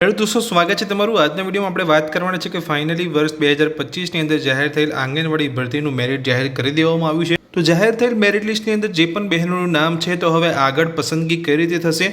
Hello દોસ્તો, સ્વાગત છે તમારું. આજના વિડીયોમાં આપણે વાત કરવાના છે કે ફાઇનલી વર્ષ બે હજાર પચીસની અંદર જાહેર થયેલ આંગણવાડી ભરતીનું મેરિટ જાહેર કરી દેવામાં આવ્યું છે. તો જાહેર થયેલ મેરિટ લિસ્ટની અંદર જે પણ બહેનોનું નામ છે તો હવે આગળ પસંદગી કઈ રીતે થશે?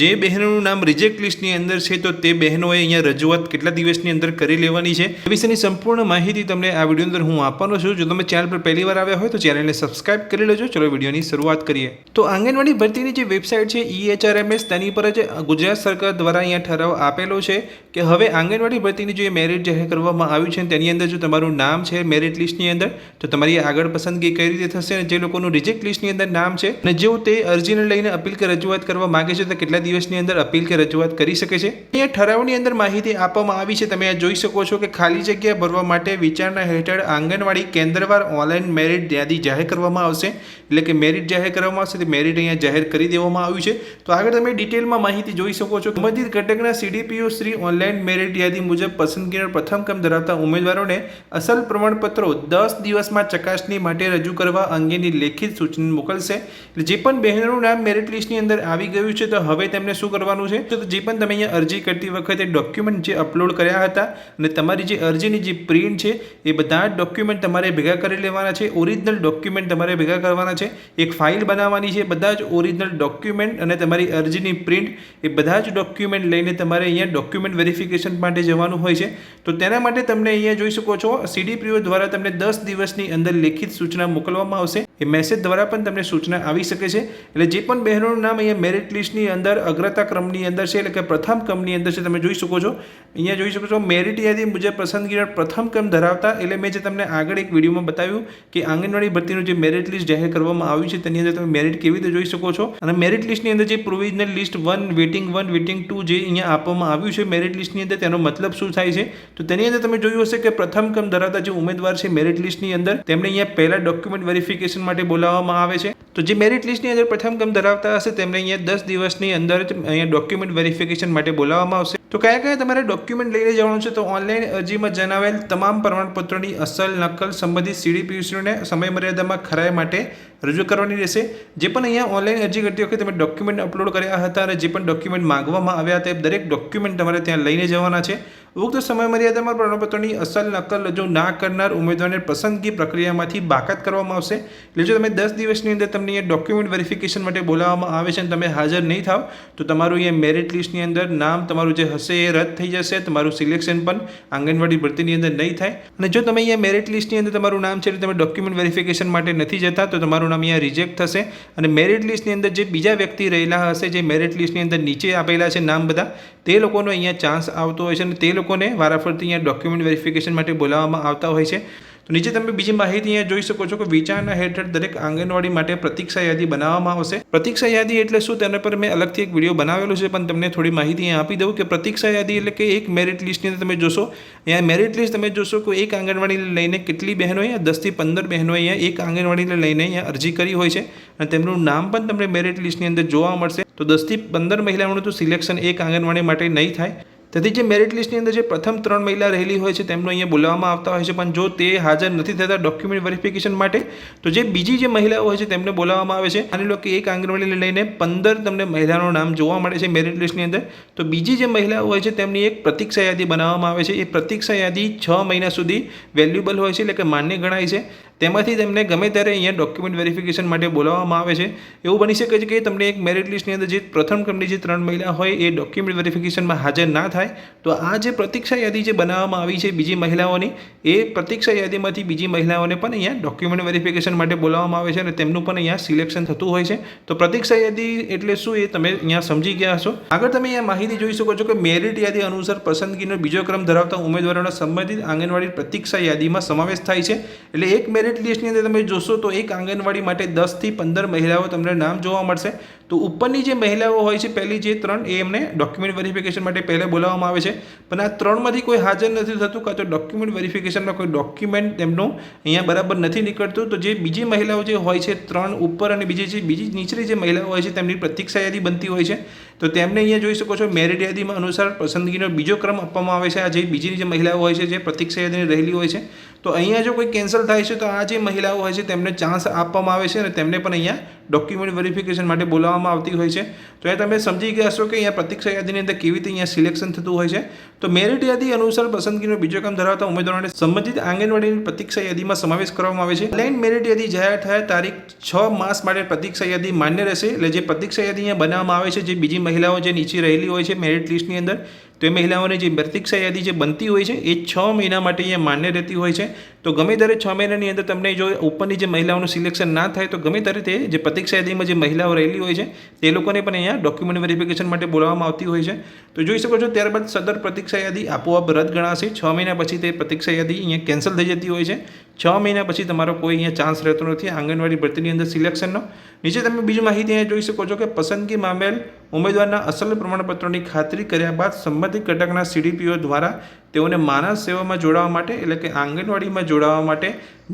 જે બહેનોનું નામ રિજેક્ટ લિસ્ટની અંદર છે તો તે બહેનોએ અહીંયા રજૂઆત કેટલા દિવસની અંદર કરી લેવાની છે? એ વિશેની સંપૂર્ણ માહિતી તમને આ વીડિયો અંદર હું આપવાનો છું. જો તમે ચેનલ પર પહેલી વાર આવ્યા હોય તો ચેનલને સબસ્ક્રાઇબ કરી લેજો. ચલો વિડીયોની શરૂઆત કરીએ. તો આંગણવાડી ભરતીની જે વેબસાઇટ છે E ઈએચઆરએમએસ તેની પર જ ગુજરાત સરકાર દ્વારા અહીંયા ઠરાવ આપેલો છે કે હવે આંગણવાડી ભરતીની જે મેરિટ જાહેર કરવામાં આવ્યું છે તેની અંદર જો તમારું નામ છે મેરિટ લિસ્ટની અંદર, તો તમારી આગળ પસંદગી કઈ રીતે થશે? અને જે લોકોનું રિજેક્ટ લિસ્ટની અંદર નામ છે અને જેઓ તે અરજીને લઈને અપીલ કે રજૂઆત કરવા માંગે છે, તો કેટલા દિવસની અંદર અપીલ કે રજૂઆત કરી શકે છે? અહીંયા ઠરાવની અંદર માહિતી આપવામાં આવી છે. તમે આ જોઈ શકો છો કે ખાલી જગ્યા ભરવા માટે વિચારણા હેઠળ આંગણવાડી કેન્દ્રવાર ઓનલાઈન મેરિટ યાદી જાહેર કરવામાં આવશે. એટલે કે મેરિટ જાહેર કરવામાં આવશે, તે મેરિટ અહીંયા જાહેર કરી દેવામાં આવ્યું છે. તો આગળ તમે ડિટેલમાં માહિતી જોઈ શકો છો. સંબંધિત ઘટકના સીડીપીઓ શ્રી ઓનલાઈન મેરિટ યાદી મુજબ પસંદગીના પ્રથમ ક્રમ ધરાવતા ઉમેદવારોને અસલ પ્રમાણપત્રો દસ દિવસમાં ચકાસણી માટે રજૂ કરવા અંગેની લેખિત સૂચના મોકલશે. એટલે જે પણ બહેનોનું નામ મેરિટ લિસ્ટની અંદર આવી ગયું છે, તો હવે તેમને શું કરવાનું છે? તો જે પણ તમે અહીંયા અરજી કરતી વખતે ડોક્યુમેન્ટ જે અપલોડ કર્યા હતા અને તમારી જે અરજીની જે પ્રિન્ટ છે, એ બધા જ ડોક્યુમેન્ટ તમારે ભેગા કરી લેવાના છે. ઓરિજિનલ ડોક્યુમેન્ટ તમારે ભેગા કરવાના છે. એક ફાઇલ બનાવવાની છે, બધા જ ઓરિજિનલ ડોક્યુમેન્ટ અને તમારી અરજીની પ્રિન્ટ એ બધા જ ડોક્યુમેન્ટ લઈને તમારે અહીંયા ડોક્યુમેન્ટ વેરિફિકેશન માટે જવાનું હોય છે. તો તેના માટે તમને અહીંયા જોઈ શકો છો સીડીપીઓ દ્વારા તમને દસ દિવસની અંદર લેખિત સૂચના મોકલવામાં આવશે. એ મેસેજ દ્વારા પણ તમને સૂચના આવી શકે છે. એટલે જે પણ બહેનોનું નામ અહીંયા મેરિટ લિસ્ટની અંદર, અગ્રતા ક્રમની અંદર છે, એટલે કે પ્રથમ ક્રમની અંદર છે, તમે જોઈ શકો છો. અહીંયા જોઈ શકો છો મેરિટ યાદી મુજબ પસંદગીના પ્રથમ ક્રમ ધરાવતા, એટલે મેં જે તમને આગળ એક વિડીયોમાં બતાવ્યું કે આંગણવાડી ભરતીનું જે મેરિટ લિસ્ટ જાહેર કરવામાં આવ્યું છે, તેની અંદર તમે મેરિટ કેવી રીતે જોઈ શકો છો. અને મેરિટ લિસ્ટની અંદર જે provisional list one waiting one waiting two જે અહીંયા આપવામાં આવ્યું છે મેરિટ લિસ્ટની અંદર તેનો મતલબ શું થાય છે? તો તેની અંદર તમે જોયું હશે કે પ્રથમ ક્રમ ધરાવતા જે ઉમેદવાર છે મેરિટ લિસ્ટની અંદર, તેમણે અહીંયા પહેલા ડોક્યુમેન્ટ વેરિફિકેશન માટે બોલાવવામાં આવે છે. તો જે મેરિટ લિસ્ટની અંદર પ્રથમ ક્રમ ધરાવતા હશે, તેમને અહીંયા દસ દિવસની અંદર અહીંયા ડોક્યુમેન્ટ વેરિફિકેશન માટે બોલાવવામાં આવશે. તો કયા કયા તમારે ડોક્યુમેન્ટ લઈને જવાનું છે? તો ઓનલાઈન અરજીમાં જણાવેલ તમામ પ્રમાણપત્રોની અસલ, નકલ સંબંધિત સીડીપીયુસીઓને સમય મર્યાદામાં ખરાઈ માટે રજૂ કરવાની રહેશે. જે પણ અહીંયા ઓનલાઈન અરજી કરતી વખતે તમે ડોક્યુમેન્ટ અપલોડ કર્યા હતા અને જે પણ ડોક્યુમેન્ટ માંગવામાં આવ્યા તે દરેક ડોક્યુમેન્ટ તમારે ત્યાં લઈને જવાના છે. ઉક્ત સમય મર્યાદામાં પ્રમાણપત્રની અસલ નકલ રજૂ ના કરનાર ઉમેદવારને પસંદગી પ્રક્રિયામાંથી બાકાત કરવામાં આવશે. એટલે જો તમે દસ દિવસની અંદર તમને એ ડોક્યુમેન્ટ વેરિફિકેશન માટે બોલાવવામાં આવે છે અને તમે હાજર નહીં થાવ, તો તમારું એ મેરિટ લિસ્ટની અંદર નામ, તમારું જે હશે એ રદ થઈ જશે, તમારું સિલેક્શન પણ આંગણવાડી ભરતીની અંદર નહીં થાય. અને જો તમે અહીંયા મેરિટ લિસ્ટની અંદર તમારું નામ છે એટલે તમે ડોક્યુમેન્ટ વેરિફિકેશન માટે નથી જતા, તો તમારું નામ અહીંયા રિજેક્ટ થશે. અને મેરિટ લિસ્ટની અંદર જે બીજા વ્યક્તિ રહેલા હશે, જે મેરિટ લિસ્ટની અંદર નીચે આપેલા છે નામ બધા, તે લોકોનો અહીંયા ચાન્સ આવતો હોય છે અને તે લોકોને વારાફરતી અહીંયા ડોક્યુમેન્ટ વેરિફિકેશન માટે બોલાવવામાં આવતા હોય છે. તો નીચે તમે બીજી માહિતી અહીંયા જોઈ શકો છો કે વિચારના હેઠળ દરેક આંગણવાડી માટે પ્રતીક્ષા યાદી બનાવવામાં આવશે. પ્રતીક્ષા યાદી એટલે શું તેના પર મેં અલગથી એક વીડિયો બનાવેલો છે, પણ તમને થોડી માહિતી આપી દઉં કે પ્રતીક્ષા યાદી એટલે કે એક મેરિટ લિસ્ટની અંદર તમે જોશો. અહીંયા મેરિટ લિસ્ટ તમે જોશો કે એક આંગણવાડીને લઈને કેટલી બહેનો અહીંયા દસથી પંદર બહેનો અહીંયા એક આંગણવાડીને લઈને અહીંયા અરજી કરી હોય છે. અને તેમનું નામ પણ તમને મેરિટ લિસ્ટની અંદર જોવા મળશે. તો દસથી પંદર મહિલાઓનું તો સિલેક્શન એક આંગણવાડી માટે નહીં થાય. તેથી જે મેરિટ લિસ્ટની અંદર જે પ્રથમ ત્રણ મહિલા રહેલી હોય છે, તેમનો અહીંયા બોલાવવામાં આવતા હોય છે. પણ જો તે હાજર નથી થતા ડોક્યુમેન્ટ વેરિફિકેશન માટે, તો જે બીજી જે મહિલાઓ હોય છે, તેમને બોલાવવામાં આવે છે. માની લો કે એક આંગણવાડીને લઈને પંદર તમને મહિલાનું નામ જોવા મળે છે મેરિટ લિસ્ટની અંદર, તો બીજી જે મહિલાઓ હોય છે, તેમની એક પ્રતીક્ષા યાદી બનાવવામાં આવે છે. એ પ્રતીક્ષા યાદી છ મહિના સુધી વેલ્યુબલ હોય છે, એટલે કે માન્ય ગણાય છે. તેમાંથી તેમને ગમે ત્યારે અહીંયા ડોક્યુમેન્ટ વેરિફિકેશન માટે બોલાવવામાં આવે છે. એવું બની શકે છે કે તમને એક મેરિટ લિસ્ટની અંદર જે પ્રથમ ક્રમની જે ત્રણ મહિલા હોય એ ડોક્યુમેન્ટ વેરિફિકેશનમાં હાજર ના થાય, તો આ જે પ્રતીક્ષા યાદી જે બનાવવામાં આવી છે બીજી મહિલાઓની, એ પ્રતીક્ષા યાદીમાંથી બીજી મહિલાઓને પણ અહીંયા ડોક્યુમેન્ટ વેરિફિકેશન માટે બોલાવવામાં આવે છે અને તેમનું પણ અહીંયા સિલેક્શન થતું હોય છે. તો પ્રતીક્ષા યાદી એટલે શું એ તમે અહીંયા સમજી ગયા હશો? આગળ તમે અહીંયા માહિતી જોઈ શકો છો કે મેરિટ યાદી અનુસાર પસંદગીનો બીજો ક્રમ ધરાવતા ઉમેદવારોના સંબંધિત આંગણવાડી પ્રતીક્ષા યાદીમાં સમાવેશ થાય છે. એટલે એક મેરિટ લિસ્ટની અંદર તમે જોશો તો એક આંગણવાડી માટે દસથી પંદર મહિલાઓ તમને નામ જોવા મળશે. તો ઉપરની જે મહિલાઓ હોય છે, પહેલી જે ત્રણ, એ એમને ડોક્યુમેન્ટ વેરિફિકેશન માટે પહેલાં બોલાવવામાં આવે છે. પણ આ ત્રણમાંથી કોઈ હાજર નથી થતું કાં તો ડોક્યુમેન્ટ વેરિફિકેશનમાં કોઈ ડોક્યુમેન્ટ તેમનું અહીંયા બરાબર નથી નીકળતું. તો જે બીજી મહિલાઓ જે હોય છે, ત્રણ ઉપર અને બીજી જે, બીજી નીચલી જે મહિલાઓ હોય છે, તેમની પ્રતીક્ષા યાદી બનતી હોય છે. તો તેમને અહીંયા જોઈ શકો છો મેરિટ યાદીમાં અનુસાર પસંદગીનો બીજો ક્રમ આપવામાં આવે છે. આ જે બીજી જે મહિલાઓ હોય છે, જે પ્રતીક્ષા યાદીની રહેલી હોય છે. તો અહીંયા જો કોઈ કેન્સલ થાય છે, તો આ જે મહિલાઓ હોય છે, તેમને ચાન્સ આપવામાં આવે છે અને તેમને પણ અહીંયા ડોક્યુમેન્ટ વેરિફિકેશન માટે બોલાવવામાં આવતી હોય છે. તો એ તમે સમજી ગયા હશો કે અહીંયા પ્રતિક્ષા યાદીની અંદર કેવી રીતે અહીંયા સિલેક્શન થતું હોય છે. તો મેરિટ યાદી અનુસાર પસંદગીનો બીજો કામ ધરાવતા ઉમેદવારોને સંબંધિત આંગણવાડીની પ્રતિક્ષા યાદીમાં સમાવેશ કરવામાં આવે છે. ઓનલાઈન મેરિટ યાદી જાહેર થયા તારીખ છ માસ માટે પ્રતિક્ષા યાદી માન્ય રહેશે. એટલે જે પ્રતિક્ષા યાદી અહીંયા બનાવવામાં આવે છે, જે બીજી મહિલાઓ જે નીચે રહેલી હોય છે મેરિટ લિસ્ટની અંદર તો એ મહિલાઓની જે પ્રતીક્ષા યાદી જે બનતી હોય છે, એ છ મહિના માટે અહીંયા માન્ય રહેતી હોય છે. તો ગમે ત્યારે છ મહિનાની અંદર તમને જો ઉપરની જે મહિલાઓનું સિલેક્શન ના થાય, તો ગમે ત્યારે તે જે પ્રતીક્ષા યાદીમાં જે મહિલાઓ રહેલી હોય છે, તે લોકોને પણ અહીંયા ડોક્યુમેન્ટ વેરિફિકેશન માટે બોલાવવામાં આવતી હોય છે. તો જોઈ શકો છો, ત્યારબાદ સદર પ્રતીક્ષા યાદી આપોઆપ રદ ગણાશે. છ મહિના પછી તે પ્રતીક્ષા યાદી અહીંયા કેન્સલ થઈ જતી હોય છે. છ મહિના પછી તમારો કોઈ અહીંયા ચાન્સ રહેતો નથી આંગણવાડી ભરતીની અંદર સિલેક્શનનો. નીચે તમે બીજી માહિતી અહીંયા જોઈ શકો છો કે પસંદગી મામેલ ઉમેદવારના અસલ પ્રમાણપત્રોની ખાતરી કર્યા બાદ સંબંધિત ઘટકના સીડીપીઓ દ્વારા તેઓને માનવ સેવામાં જોડાવા માટે એટલે કે આંગણવાડીમાં જોડાવા માટે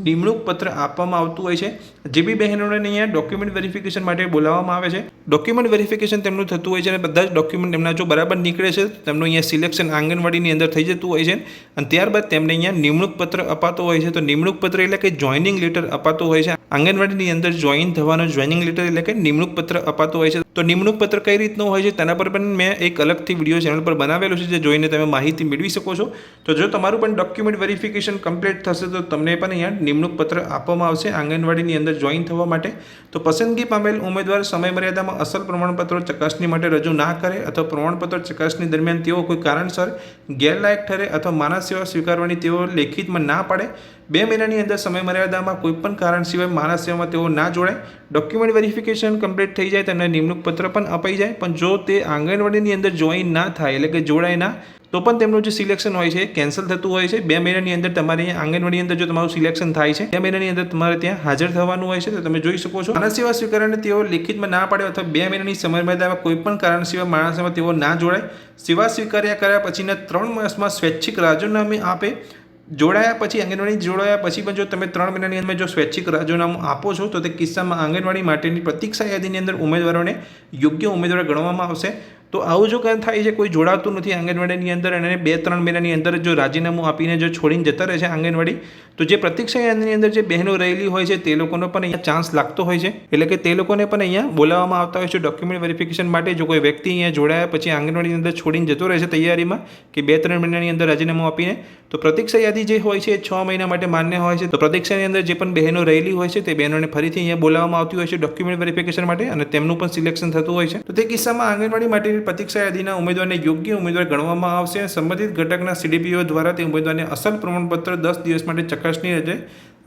નિમણૂક પત્ર આપવામાં આવતું હોય છે. જે બી બહેનોને અહીંયા ડોક્યુમેન્ટ વેરિફિકેશન માટે બોલાવવામાં આવે છે. ડોક્યુમેન્ટ વેરિફિકેશન તેમનું થતું હોય છે અને બધા જ ડોક્યુમેન્ટ એમના જો બરાબર નીકળે છે, તેમનું અહીંયા સિલેક્શન આંગણવાડીની અંદર થઈ જતું હોય છે. અને ત્યારબાદ તેમને અહીંયા નિમણૂક પત્ર અપાતો હોય છે. તો નિમણૂક પત્ર એટલે કે જોઈનિંગ લેટર અપાતો હોય છે. આંગણવાડીની અંદર જોઈન થવાનો જોઈનિંગ લેટર એટલે કે નિમણૂક પત્ર અપાતો હોય છે. તો નિમણૂક પત્ર કઈ રીતનું હોય છે તેના પર પણ મેં એક અલગથી વીડિયો ચેનલ પર બનાવેલો છે જે જોઈને તમે માહિતી મેળવી શકો છો. તો જો તમારું પણ ડોક્યુમેન્ટ વેરિફિકેશન કમ્પ્લીટ થશે તો તમને પણ અહીંયા નિમણૂક પત્ર આપવામાં આવશે આંગણવાડીની અંદર જોઈન થવા માટે. તો પસંદગી પામેલ ઉમેદવાર સમય મર્યાદામાં અસલ પ્રમાણપત્રો ચકાસણી માટે રજૂ ના કરે અથવા પ્રમાણપત્ર ચકાસણી દરમિયાન તેઓ કોઈ કારણસર ગેરલાયક ઠરે અથવા માનસ સેવા સ્વીકારવાની તેઓ લેખિતમાં ના પાડે. બે મહિનાની અંદર સમય મર્યાદામાં કોઈ પણ કારણ સિવાય માનવ સેવામાં તેઓ ના જોડાય. ડોક્યુમેન્ટ વેરિફિકેશન કમ્પ્લીટ થઈ જાય, તેમને નિમણૂક પત્ર પણ અપાઈ જાય. પણ જો તે આંગણવાડીની અંદર જોઈન ના થાય, એટલે કે જોડાય ના, તો પણ તેમનું જે સિલેક્શન હોય છે કેન્સલ થતું હોય છે. બે મહિનાની અંદર તમારે અહીંયા આંગણવાડી અંદર જો તમારું સિલેક્શન થાય છે, બે મહિનાની અંદર તમારે ત્યાં હાજર થવાનું હોય છે, તો તમે જોઈ શકો છો. આના સેવા સ્વીકારને તેઓ લેખિતમાં ના પાડે અથવા બે મહિનાની સમયમર્યાદામાં કોઈ પણ કારણ સિવાય માણસમાં તેઓ ના જોડાય. સેવા સ્વીકાર્યા કર્યા પછીના ત્રણ માસમાં સ્વૈચ્છિક રાજીનામે આપે. જોડાયા પછી, આંગણવાડી જોડાયા પછી પણ જો તમે ત્રણ મહિનાની અંદર જો સ્વૈચ્છિક રાજીનામું આપો છો, તો તે કિસ્સામાં આંગણવાડી માટેની પ્રતીક્ષા યાદીની અંદર ઉમેદવારોને યોગ્ય ઉમેદવાર ગણવામાં આવશે. તો આવું જો કાંઈ થાય છે, કોઈ જોડાતું નથી આંગણવાડીની અંદર અને બે ત્રણ મહિનાની અંદર જો રાજીનામું આપીને જો છોડીને જતા રહે છે આંગણવાડી, તો જે પ્રતીક્ષા યાદીની અંદર જે બહેનો રહેલી હોય છે, તે લોકોનો પણ અહીંયા ચાન્સ લાગતો હોય છે. એટલે કે તે લોકોને પણ અહીંયા બોલાવવામાં આવતા હોય છે ડોક્યુમેન્ટ વેરિફિકેશન માટે. જો કોઈ વ્યક્તિ અહીંયા જોડાયા પછી આંગણવાડીની અંદર છોડીને જતો રહે છે તૈયારીમાં કે બે ત્રણ મહિનાની અંદર રાજીનામું આપીને, તો પ્રતીક્ષા યાદી જે હોય છે એ છ મહિના માટે માન્ય હોય છે. તો પ્રતીક્ષાની અંદર જે પણ બહેનો રહેલી હોય છે, તે બહેનોને ફરીથી અહીંયા બોલાવવામાં આવતી હોય છે ડોક્યુમેન્ટ વેરિફિકેશન માટે અને તેમનું પણ સિલેક્શન થતું હોય છે. તો તે કિસ્સામાં આંગણવાડી માટેની પ્રતીક્ષા યાદીના ઉમેદવારને યોગ્ય ઉમેદવાર ગણવામાં આવશે. સંબંધિત ઘટકના સીડીપીઓ દ્વારા તે ઉમેદવારને અસલ પ્રમાણપત્ર દસ દિવસ માટે ચકાસણી રજે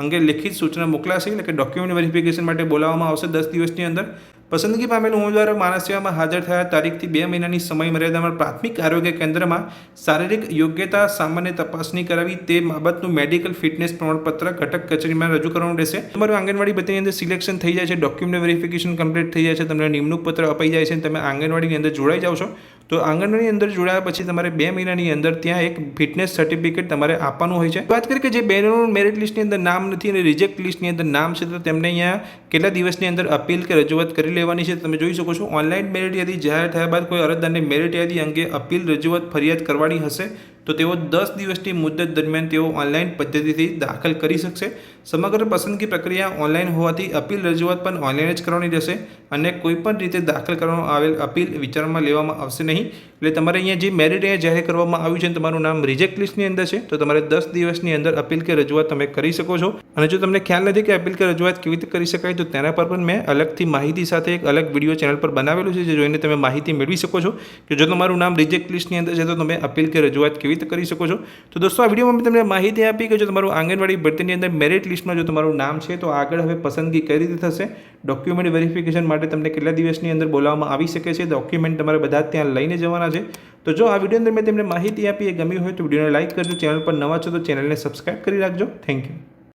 અંગે લેખિત સૂચના મોકલાશે એટલે કે ડોક્યુમેન્ટ વેરિફિકેશન માટે બોલાવવામાં આવશે દસ દિવસની અંદર. પસંદગી પામેલ ઉમેદવારો માનવ સેવામાં હાજર થયા તારીખથી બે મહિનાની સમય મર્યાદામાં પ્રાથમિક આરોગ્ય કેન્દ્રમાં શારીરિક યોગ્યતા સામાન્ય તપાસણી કરાવી તે બાબતનું મેડિકલ ફિટનેસ પ્રમાણપત્ર ઘટક કચેરીમાં રજૂ કરવાનું રહેશે. તમારું આંગણવાડી બધાની અંદર સિલેક્શન થઈ જાય છે, ડોક્યુમેન્ટ વેરિફિકેશન કમ્પ્લીટ થઈ જાય છે, તમને નિમણૂક પત્ર અપાઈ જાય છે, તમે આંગણવાડીની અંદર જોડાઈ જાઓ છો. તો આંગણવાડીની અંદર જોડાયા પછી તમારે બે મહિનાની અંદર ત્યાં એક ફિટનેસ સર્ટિફિકેટ તમારે આપવાનું હોય છે. વાત કરીએ કે જે બહેનોનું મેરિટ લિસ્ટની અંદર નામ નથી અને રિજેક્ટ લિસ્ટની અંદર નામ છે તો તેમને અહીંયા કેટલા દિવસની અંદર અપીલ કે રજૂઆત કરી લેવાની છે તમે જોઈ શકો છો. ઓનલાઈન મેરિટ યાદી જાહેર થયા બાદ કોઈ અરજદારને મેરિટ યાદી અંગે અપીલ, રજૂઆત, ફરિયાદ કરવાની હશે. તો તેઓ દસ દિવસની મુદત દરમિયાન તેઓ ઓનલાઈન પદ્ધતિથી દાખલ કરી શકશે. સમગ્ર પસંદગી પ્રક્રિયા ઓનલાઈન હોવાથી અપીલ રજૂઆત પણ ઓનલાઈન જ કરવાની રહેશે અને કોઈપણ રીતે દાખલ કરવામાં આવેલ અપીલ વિચારમાં લેવામાં આવશે નહીં. એટલે તમારે અહીંયા જે મેરિટ અહીંયા જાહેર કરવામાં આવ્યું છે તમારું નામ રિજેક્ટ લિસ્ટની અંદર છે, તો તમારે દસ દિવસની અંદર અપીલ કે રજૂઆત તમે કરી શકો છો. અને જો તમને ખ્યાલ નથી કે અપીલ કે રજૂઆત કેવી રીતે કરી શકાય, તો તેના પર પણ મેં અલગથી માહિતી સાથે એક અલગ વીડિયો ચેનલ પર બનાવેલું છે, જે જોઈને તમે માહિતી મેળવી શકો છો. કે જો તમારું નામ રિજેક્ટ લિસ્ટની અંદર છે, તો તમે અપીલ કે રજૂઆત કેવી રીતે કરી શકો છો. તો દોસ્તો, આ વિડીયોમાં તમને માહિતી આપી કે જો તમારું આંગણવાડી ભરતીની અંદર મેરિટ લિસ્ટમાં જો તમારું નામ છે, તો આગળ હવે પસંદગી કઈ રીતે થશે? ડોક્યુમેન્ટ વેરિફિકેશન માટે તમને કેટલા દિવસની અંદર બોલાવવામાં આવી શકે છે? ડોક્યુમેન્ટ તમારે બધા ત્યાં લઈને જવાના છે. તો જો આ વીડિયો અંદર મેં તમને માહિતી આપી, એ ગમી હોય તો વિડીયોને લાઇક કરજો. ચેનલ પર નવા છો તો ચેનલને સબસ્ક્રાઈબ કરી રાખજો. Thank you